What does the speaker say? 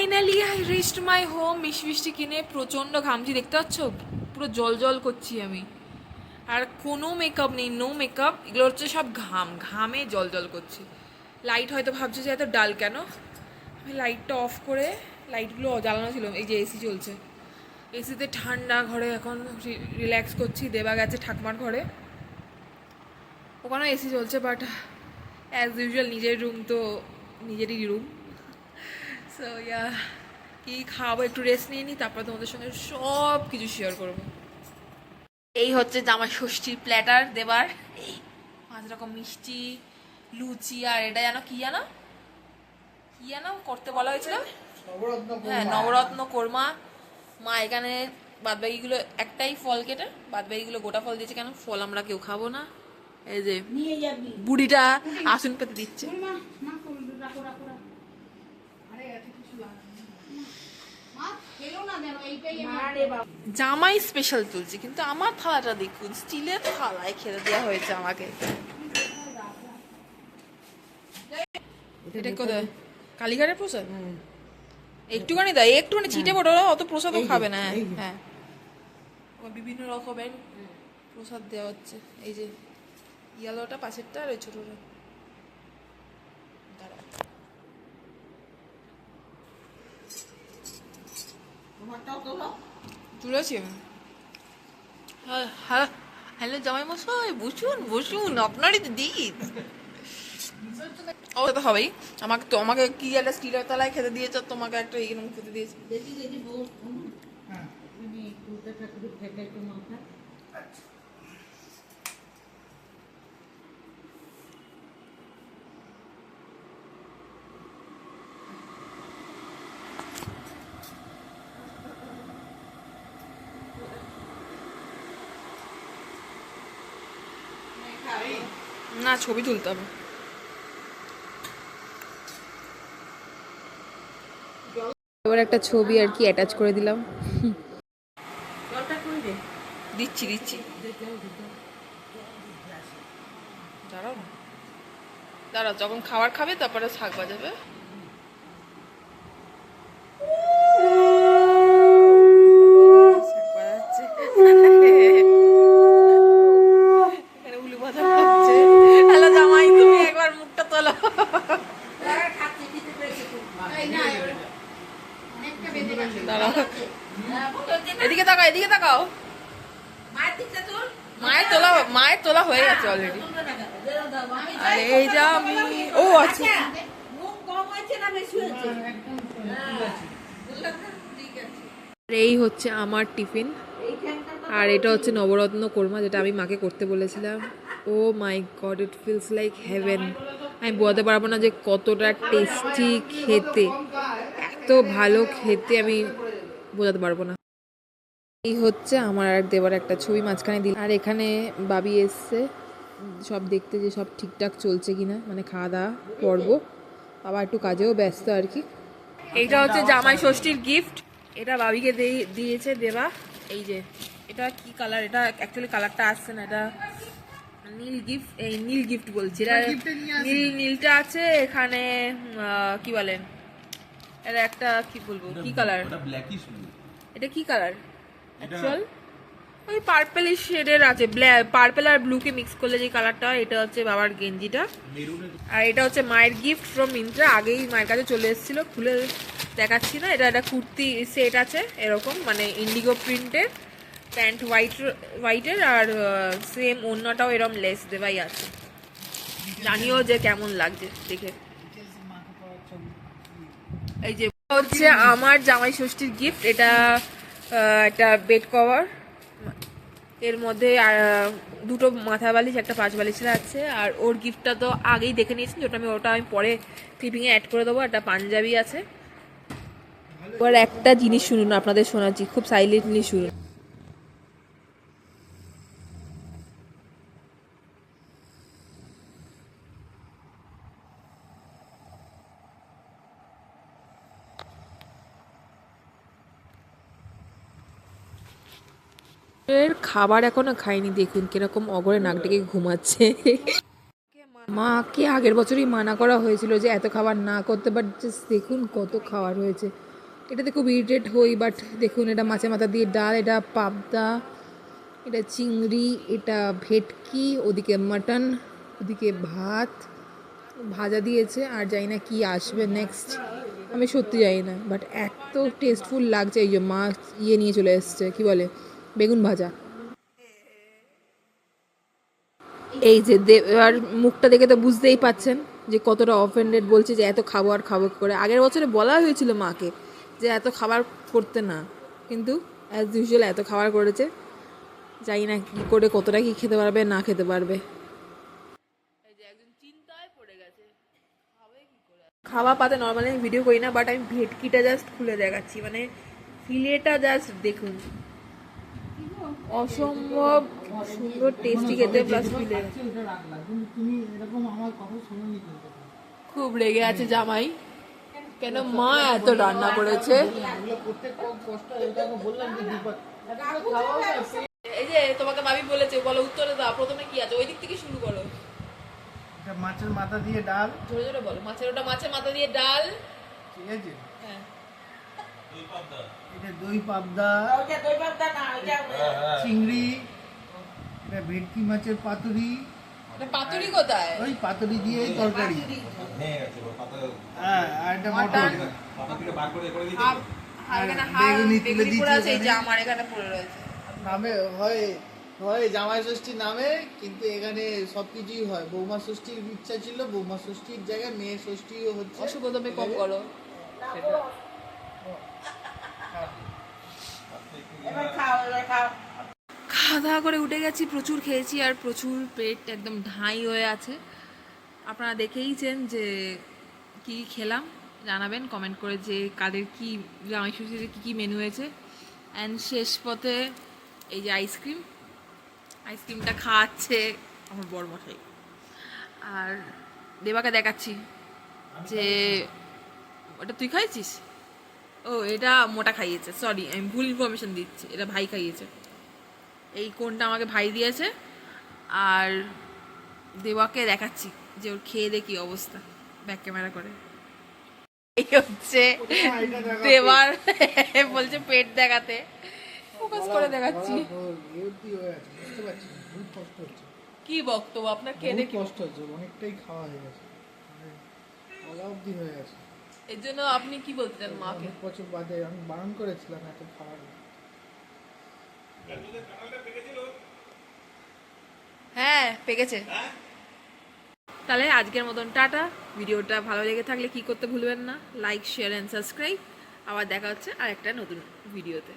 Finally I rest my home মিষ্টি কিনে প্রচণ্ড ঘামছি, দেখতে পাচ্ছ? পুরো জল জল করছি আমি। আর কোনো মেকআপ নেই নো মেকআপ এগুলো হচ্ছে সব ঘাম, ঘামে জল জল করছি। লাইট হয়তো ভাবছে যে এত ডাল কেন? আমি লাইটটা অফ করে লাইটগুলো জ্বালানো ছিল, এই যে এসি চলছে। এসিতে ঠান্ডা ঘরে এখন রিল্যাক্স করছি, দেবা গেছে ঠাকমার ঘরে। ওখানে এসি চলছে বাট অ্যাজ ইউজুয়াল নিজের রুম তো, নিজেরই রুম সো ইয়া কি খাব একটু রেস্ট নিয়ে নিই তারপর তোমাদের সঙ্গে সব কিছু শেয়ার করব। এই হচ্ছে জামাই ষষ্ঠীর প্ল্যাটার দেবার। পাঁচ রকম মিষ্টি লুচি আর এটা জানো কি জানো? কি জানো? করতে বলা হয়েছিল? হ্যাঁ নবরত্ন কোরমা। মা এখানে বাদবাকিগুলো একটাই ফল কেটে বাদবাকিগুলো গোটা ফল দিয়েছে কেন? ফল আমরা কেউ খাব না। এই যে বুড়িটা আসন পেতে দিচ্ছে মা মা করুন রাখো রাখো রাখো আরে এত কিছু মা খেলো না যেন এইটাই আরে বাবা জামাই স্পেশাল তুলছি কিন্তু আমার থালাটা দেখুন স্টিলের থালায় খেতে দেওয়া হয়েছে আমাকে। এটা কোথায়? কালীঘাটের প্রসাদ? একটুখানি দাও একটুখানি ছিটে পড়ো অত প্রসাদও খাবে না হ্যাঁ। বিভিন্ন রকমের প্রসাদ দেওয়া হচ্ছে। এই যে ইয়ালোটা পাশেরটা আর ওই ছোটোটা। দাঁড়াও। তোমারটাও তোলো তুলেছি আমি হ্যাঁ হ্যাঁ হ্যালো জামাই মশাই বসুন বসুন আপনারই তো দিদ। ও তো হবেই। আমাকে তো আমাকে কি একটা স্টিলের তলায় খেতে দিয়েছে তোমাকে একটা এরকম খেতে দিয়েছে। দেখি দেখি বউ আমি না ছবি তুলতে হবে। এবার একটা ছবি আর কি অ্যাটাচ করে দিলাম। দিচ্ছি দিচ্ছি। দাঁড়াও। দাঁড়াও যখন খাবার খাবে তারপরে শাক বাজাবে শাক বাজাচ্ছে। এখানে উলু বাঁধা হচ্ছে। হ্যালো জামাই তুমি একবার মুখটা তোলো খাচ্ছি দিতে পেরেছি এই না অনেকটা বেঁধে গেছে এদিকে তাকাও এদিকে তাকাও। মায়ের তোল, মায়ের তোলা হয়ে গেছে অলরেডি আর, এই যা আমি। ও আচ্ছা। এই হচ্ছে আমার টিফিন। আর এটা হচ্ছে নবরত্ন কোরমা, যেটা আমি মাকে করতে বলেছিলাম। ও my god it feels like heaven আমি বোঝাতে পারব না যে কতটা টেস্টি খেতে। এত ভালো খেতে আমি বোঝাতে পারব না। এই হচ্ছে আমার আর দেবার একটা ছবি মাঝখানে দিল আর এখানে বাবি এসছে। সব দেখতে যে সব ঠিকঠাক চলছে কিনা মানে খাওয়া দাওয়া পর্ব। বাবা একটু কাজেও ব্যস্ত আর কি। এইটা হচ্ছে জামাই ষষ্ঠীর গিফট এটা বাবিকে দিয়ে- দিয়েছে দেবা। এই যে এটা কি কালার এটা অ্যাকচুয়ালি কালারটা আসছে না এটা নীল গিফট এই নীল গিফট বলছি। এটা নীল নীলটা আছে এখানে কি বলেন এটা একটা কি বলব? কি কালার ওটা ব্ল্যাকিশ ব্লু এটা কি কালার অ্যাকচুয়াল ওই পার্পেলিশ শেডের আছে। পার্পেল আর ব্লুকে মিক্স করলে যে কালারটা এটা হচ্ছে বাবার গেঞ্জিটা। আর এটা হচ্ছে মায়ের গিফট ফ্রম মিন্ত্রা আগেই মায়ের কাছে চলে এসেছিল খুলে দেখাচ্ছি না। এটা একটা কুর্তি সেট আছে এরকম মানে ইন্ডিগো প্রিন্টের প্যান্ট হোয়াইট হোয়াইটের আর সেম অন্যটাও এরকম লেস দেওয়াই আছে। জানিও যে কেমন লাগছে দেখে। এই যে, হচ্ছে আমার জামাই ষষ্ঠীর গিফট এটা একটা বেড কভার এর মধ্যে দুটো মাথা বালিশ, একটা পাঁচ বালিশরা আছে। আর ওর গিফটটা তো আগেই দেখে নিয়েছেন যেটা আমি, ওটা আমি পরে ক্লিপিংয়ে অ্যাড করে দেবো। একটা পাঞ্জাবি আছে। এবার একটা জিনিস শুনুন, আপনাদের শোনাচ্ছি। খুব সাইলেন্টলি শুনুন। এর খাবার এখনও খাইনি, দেখুন কীরকম অগরে নাক ডেকে ঘুমাচ্ছে। মাকে আগের বছরই মানা করা হয়েছিল যে এত খাবার না করতে বাট জাস্ট দেখুন কত খাবার হয়েছে। এটাতে খুব ইরিটেট হই বাট দেখুন এটা মাছের মাথা দিয়ে ডাল, এটা পাবদা, এটা চিংড়ি, এটা ভেটকি, ওদিকে মাটন, ওদিকে ভাত, ভাজা দিয়েছে, আর জানি না কি আসবে নেক্সট আমি সত্যি জানি না বাট এত টেস্টফুল লাগছে, এই যে মাছ ইয়ে নিয়ে চলে এসছে, কি বলে? বেগুন ভাজা। এই যে দেবার মুখটা দেখে তো বুঝতেই পাচ্ছেন যে কতটা অফেন্ডেড বলছে যে এত খাবার খাব করে। আগের বছরে বলা হয়েছিল মাকে যে এত খাবার করতে না। কিন্তু অ্যাজ ইউজুয়াল এত খাবার করেছে। জানি না কী করে কতটা কি খেতে পারবে না খেতে পারবে। খাওয়া পাতে নর্মালি আমি ভিডিও করি না বাট আমি ভেটকিটা জাস্ট খুলে দেখাচ্ছি। মানে ফিলেটা জাস্ট দেখুন। অসম্ভব সুন্দর টেস্টি খেতে প্লাস ফিলে তুমি এরকম আমার কথা শোনোনি কিন্তু খুব রেগে আছে জামাই। কেন মা এত রান্না করেছে? এই যে তোমাকে ভাবি বলেছে বলো উত্তরে দাও প্রথমে কি আছে? ওই দিক থেকে শুরু করো। মাছের মাথা দিয়ে ডাল। জোরে জোরে বলো মাছের ওটা মাছের মাথা দিয়ে ডাল। ঠিক আছে। হ্যাঁ। এটা দই পাবদা চিংড়ি এটা ভেটকি মাছের পাতুরি। পাতুরি কোথায়? ওই পাতুরি দিয়ে তরকারি। হ্যাঁ আর এটা মটন। হাফ আর এখানে হাফ তুলে বেগুনি এই যে আমার এখানে পড়ে রয়েছে। নামে হয় হয় জামাই ষষ্ঠী নামে কিন্তু এখানে সবকিছুই হয়। বৌমা ষষ্ঠীর ইচ্ছা ছিল বৌমা ষষ্ঠীর জায়গায় মেয়ে ষষ্ঠীও হচ্ছে। তুমি কম করো। খাওয়া দাওয়া করে উঠে গেছি, প্রচুর খেয়েছি আর প্রচুর পেট একদম ঢাই হয়ে আছে। আপনারা দেখেইছেন যে কি খেলাম, জানাবেন কমেন্ট করে যে কাদের কি জামাই ষষ্ঠীতে কী কী মেনু হয়েছে। অ্যান্ড শেষ পথে এই যে আইসক্রিম আইসক্রিমটা খাওয়াচ্ছে আমার বড় মশাই আর দেবাকে দেখাচ্ছি যে, ওটা তুই খাইছিস? ও এটা মোটা খাইয়েছে। সরি আমি ভুল ইনফরমেশন দিচ্ছি। এটা ভাই খাইয়েছে। এই কোনটা আমাকে ভাই দিয়েছে আর দেওয়াকে দেখাচ্ছি যে ওর খেয়ে দে কি অবস্থা। ব্যাক ক্যামেরা করে। এই হচ্ছে দেবার বলছে পেট দেখাতে। ফোকাস করে দেখাচ্ছি। কি বক্তব্য? আপনার খেয়ে দে কি? কষ্ট হচ্ছে অনেকটাই খাওয়া হয়ে গেছে। মানে অবধি হয়ে গেছে। এর জন্য আপনি কি বলতে চান মাকে? অনেক বছর বাদে আমি বারণ করেছিলাম এত খাওয়ার হ্যাঁ পেকেছে। তাহলে আজকের মতন টাটা। ভিডিওটা ভালো লেগে থাকলে কি করতে ভুলবেন না? লাইক শেয়ার অ্যান্ড সাবস্ক্রাইব আবার দেখা হচ্ছে আর একটা নতুন ভিডিওতে।